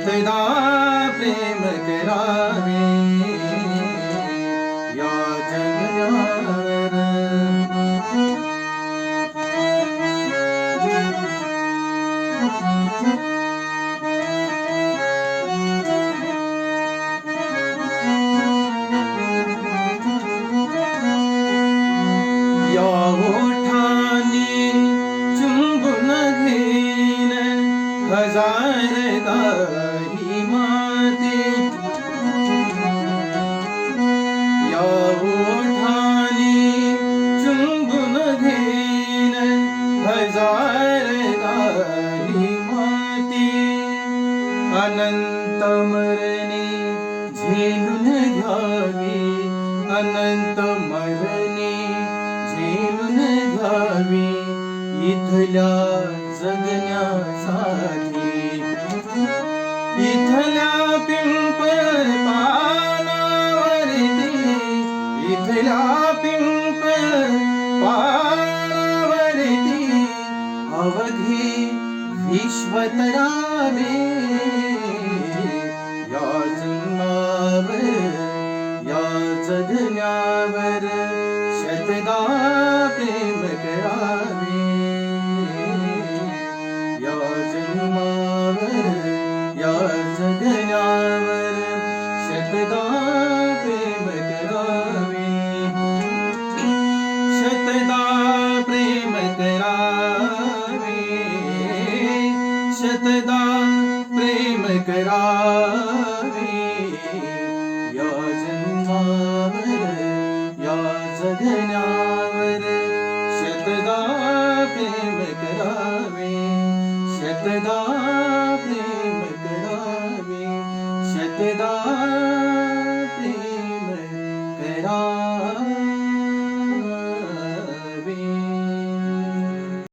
शतदा प्रेम करावे या जगण्यावर या ओठानी चुंबुन घेन हजार अनंत मरणी झेलून घ्यावी. अनंत मरणी झेलून घ्यावी. इथल्या जगण्यासाठी. इथल्या पिंपळ पानावरती इथल्या पिंपळ पानावरती अवधी विश्वतरावे. शतदा प्रेम करावे या जन्मावर या जगण्यावर शतदा प्रेम करावे शतदा प्रेम करावे शतदा प्रेम करावे Shatda, Shatda, Shatda, Shatda, Shatda, Shatda, Shatda, Shatda, Shatda,